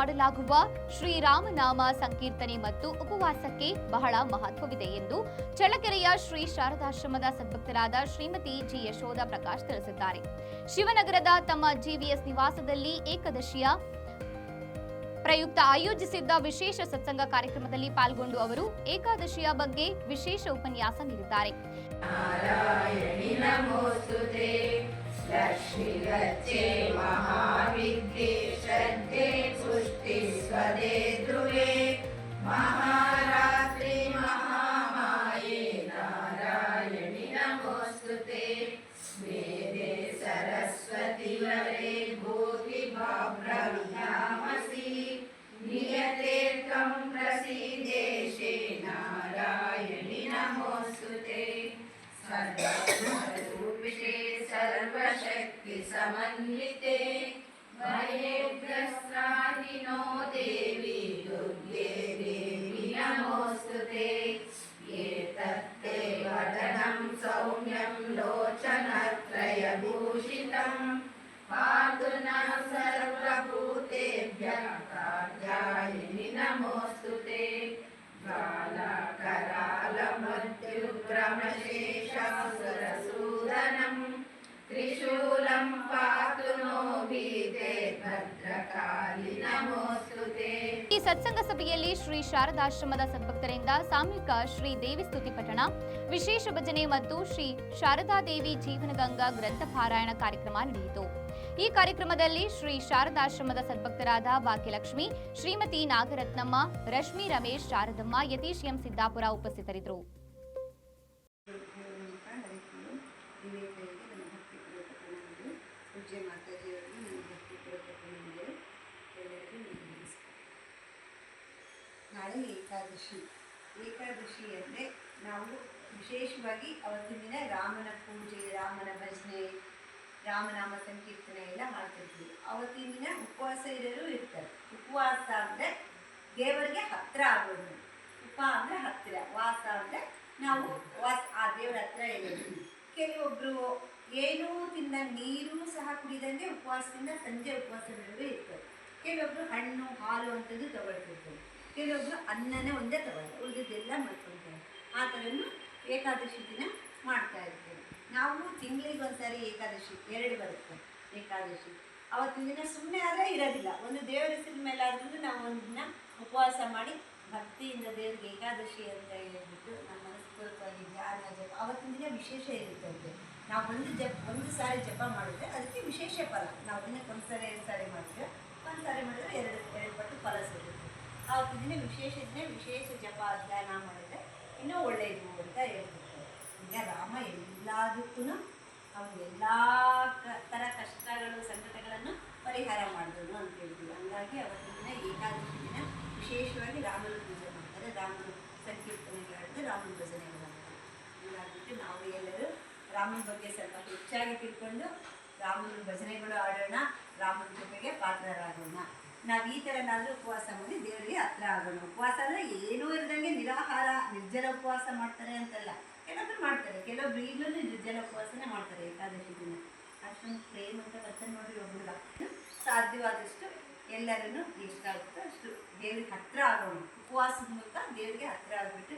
ಮಾಡಲಾಗುವ ಶ್ರೀರಾಮನಾಮ ಸಂಕೀರ್ತನೆ ಮತ್ತು ಉಪವಾಸಕ್ಕೆ ಬಹಳ ಮಹತ್ವವಿದೆ ಎಂದು ಚಳ್ಳಕೆರೆಯ ಶ್ರೀ ಶಾರದಾಶ್ರಮದ ಸದ್ಭಕ್ತರಾದ ಶ್ರೀಮತಿ ಜಿ ಯಶೋಧ ಪ್ರಕಾಶ್ ತಿಳಿಸಿದ್ದಾರೆ. ಶಿವನಗರದ ತಮ್ಮ ಜಿವಿಎಸ್ ನಿವಾಸದಲ್ಲಿ ಏಕದಶಿಯ ಪ್ರಯುಕ್ತ ಆಯೋಜಿಸಿದ್ದ ವಿಶೇಷ ಸತ್ಸಂಗ ಕಾರ್ಯಕ್ರಮದಲ್ಲಿ ಪಾಲ್ಗೊಂಡು ಅವರು ಏಕಾದಶಿಯ ಬಗ್ಗೆ ವಿಶೇಷ ಉಪನ್ಯಾಸ ನೀಡಿದ್ದಾರೆ. ಲಕ್ಷ್ಮಿ सर्वरूपिणे सर्वशक्तिसमन्विते भयेभ्यस्त्राहिनो देवी दुर्गे देवी नमोऽस्तु ते एतत्ते वदनं सौम्यं लोचनत्रयभूषितं पातु नः सर्वभूतेभ्यः कात्यायिनि नमोऽस्तु ते कालाकरालमद्युग्रमशेषासुरसूदनं त्रिशूलं पातु नो भीते भद्रकाली नमोऽस्तु ते ಈ ಸತ್ಸಂಗ ಸಭೆಯಲ್ಲಿ ಶ್ರೀ ಶಾರದಾಶ್ರಮದ ಸದ್ಭಕ್ತರಿಂದ ಸಾಮೂಹಿಕ ಶ್ರೀ ದೇವಿ ಸ್ತುತಿ ಪಠಣ ವಿಶೇಷ ಭಜನೆ ಮತ್ತು ಶ್ರೀ ಶಾರದಾದೇವಿ ಜೀವನಗಂಗಾ ಗ್ರಂಥ ಪಾರಾಯಣ ಕಾರ್ಯಕ್ರಮ ನಡೆಯಿತು ಈ ಕಾರ್ಯಕ್ರಮದಲ್ಲಿ ಶ್ರೀ ಶಾರದಾಶ್ರಮದ ಸದ್ಭಕ್ತರಾದ ಭಾಗ್ಯಲಕ್ಷ್ಮಿ ಶ್ರೀಮತಿ ನಾಗರತ್ನಮ್ಮ ರಶ್ಮಿ ರಮೇಶ್ ಶಾರದಮ್ಮ ಯತೀಶ್ ಎಂ ಸಿದ್ದಾಪುರ ಉಪಸ್ಥಿತರಿದ್ದರು ಪೂಜ್ಯ ನಮ್ಮ ಭಕ್ತಿ ಪ್ರಣಾಮಗಳು ಎಲ್ಲರಿಗೂ ನಮಸ್ಕಾರ. ನಾಳೆ ಏಕಾದಶಿ. ಏಕಾದಶಿ ಅಂದರೆ ನಾವು ವಿಶೇಷವಾಗಿ ಅವತ್ತಿನ ದಿನ ರಾಮನ ಪೂಜೆ, ರಾಮನ ಭಜನೆ, ರಾಮನಾಮ ಸಂಕೀರ್ತನೆ ಎಲ್ಲ ಮಾಡ್ತಿರ್ತೀವಿ ಅವತ್ತಿನ ದಿನ ಉಪವಾಸ ಇರೋರು ಇರ್ತಾರೆ. ಉಪವಾಸ ಅಂದರೆ ದೇವರಿಗೆ ಹತ್ತಿರ ಆಗೋದು. ಉಪ ಅಂದರೆ ಹತ್ತಿರ. ವಾಸ ಅಂದರೆ ನಾವು ವಾಸ ಆ ದೇವರ ಹತ್ರ ಇರೋದು. ಕೆಲವೊಬ್ಬರು ಏನೂ ತಿನ್ನ ನೀರು ಸಹ ಕುಡಿದಂಗೆ ಉಪವಾಸದಿಂದ ಸಂಜೆ ಉಪವಾಸ ಇರ್ತದೆ ಕೆಲವೊಬ್ರು ಹಣ್ಣು, ಹಾಲು ಅಂಥದ್ದು ತಗೊಳ್ತಿರ್ತಾರೆ ಕೆಲವೊಬ್ರು ಅನ್ನನೇ ಒಂದೇ ತಗೊಳ್ಳೋದು ಉಳಿದಿದ್ದೆಲ್ಲ ಮಾಡ್ಕೊಳ್ತಾರೆ ಆ ಥರನೂ ಏಕಾದಶಿ ದಿನ ಮಾಡ್ತಾ ಇರ್ತೀವಿ ನಾವು ತಿಂಗಳಿಗೆ ಒಂದ್ಸಾರಿ ಏಕಾದಶಿ, ಎರಡು ಬರುತ್ತೆ ಏಕಾದಶಿ. ಅವತ್ತಿನ ದಿನ ಸುಮ್ಮನೆ ಆದರೆ ಇರೋದಿಲ್ಲ. ಒಂದು ದೇವರ ಹೆಸರಿನ ಮೇಲೆ ಆದ್ರೂ ನಾವು ಒಂದು ದಿನ ಉಪವಾಸ ಮಾಡಿ ಭಕ್ತಿಯಿಂದ ದೇವರಿಗೆ ಏಕಾದಶಿ ಅಂತ ಹೇಳಿಬಿಟ್ಟು ನಮ್ಮ ಮನಸ್ಪೂರ್ವಕವಾಗಿ ಧ್ಯಾನ ಅವತ್ತಿನ ದಿನ ವಿಶೇಷ ಇರುತ್ತೆ ನಾವು ಒಂದು ಜಪ, ಒಂದು ಸಾರಿ ಜಪ ಮಾಡಿದ್ರೆ ಅದಕ್ಕೆ ವಿಶೇಷ ಫಲ. ನಾವು ದಿನಕ್ಕೆ ಒಂದು ಸಾರಿ, ಎರಡು ಸಾರಿ ಮಾಡಿದ್ರೆ ಒಂದು ಸಾರಿ ಮಾಡಿದ್ರೆ ಎರಡು ಎರಡು ಪಟ್ಟು ಫಲ ಸಿಗುತ್ತೆ. ಆವತ್ತು ದಿನ ವಿಶೇಷ ದಿನ, ವಿಶೇಷ ಜಪ ಅಧ್ಯಯನ ಮಾಡಿದ್ರೆ ಇನ್ನೂ ಒಳ್ಳೆಯದು ಅಂತ ಹೇಳ್ತಿರ್ತಾರೆ ಈಗ ರಾಮ ಎಲ್ಲದಕ್ಕೂ ಅವನು ಎಲ್ಲ ಥರ ಕಷ್ಟಗಳು, ಸಂಕಟಗಳನ್ನು ಪರಿಹಾರ ಮಾಡಿದ್ರು ಅಂತ ಹೇಳ್ತೀವಿ. ಹಂಗಾಗಿ ಅವತ್ತಿನ ದಿನ ಏಕಾದಶಿ ದಿನ ವಿಶೇಷವಾಗಿ ರಾಮನ ಪೂಜೆ ಮಾಡ್ತಾರೆ. ರಾಮನ ಸಂಕೀರ್ತನೆಗಳಾಡಿದ್ರೆ ರಾಮನ ಭಜನೆಗಳು ಮಾಡ್ತಾರೆ ಹಂಗಾಗ್ಬಿಟ್ಟು ನಾವು ಎಲ್ಲರೂ ರಾಮನ ಬಗ್ಗೆ ಸ್ವಲ್ಪ ಹೆಚ್ಚಾಗಿ ತಿಳ್ಕೊಂಡು ರಾಮನ ಭಜನೆಗಳು ಆಡೋಣ, ರಾಮನ ಕೃಪೆಗೆ ಪಾತ್ರರಾಗೋಣ. ನಾವು ಈ ಥರನಾದರೂ ಉಪವಾಸ ಮಾಡಿ ದೇವರಿಗೆ ಹತ್ರ ಆಗೋಣ. ಉಪವಾಸ ಅಂದರೆ ಏನೂ ಇರದಂಗೆ ನಿರಾಹಾರ, ನಿರ್ಜಲ ಉಪವಾಸ ಮಾಡ್ತಾರೆ ಅಂತಲ್ಲ. ಕೆಲವೊಬ್ರು ಮಾಡ್ತಾರೆ. ಕೆಲವೊಬ್ರು ಈಗಲೂ ನಿರ್ಜಲ ಉಪವಾಸನೇ ಮಾಡ್ತಾರೆ ಏಕಾದಶಿ ದಿನ. ಅಷ್ಟೊಂದು ಪ್ರೇಮ ಅಂತ ಬರ್ತಾನೆ ನೋಡಿ ಒಬ್ಬರು ಸಾಧ್ಯವಾದಷ್ಟು ಎಲ್ಲರನ್ನು ಎಷ್ಟಾಗುತ್ತೋ ಅಷ್ಟು ದೇವ್ರಿಗೆ ಹತ್ರ ಆಗೋಣ. ಉಪವಾಸದ ಮೂಲಕ ದೇವರಿಗೆ ಹತ್ರ ಆಗಿಬಿಟ್ಟು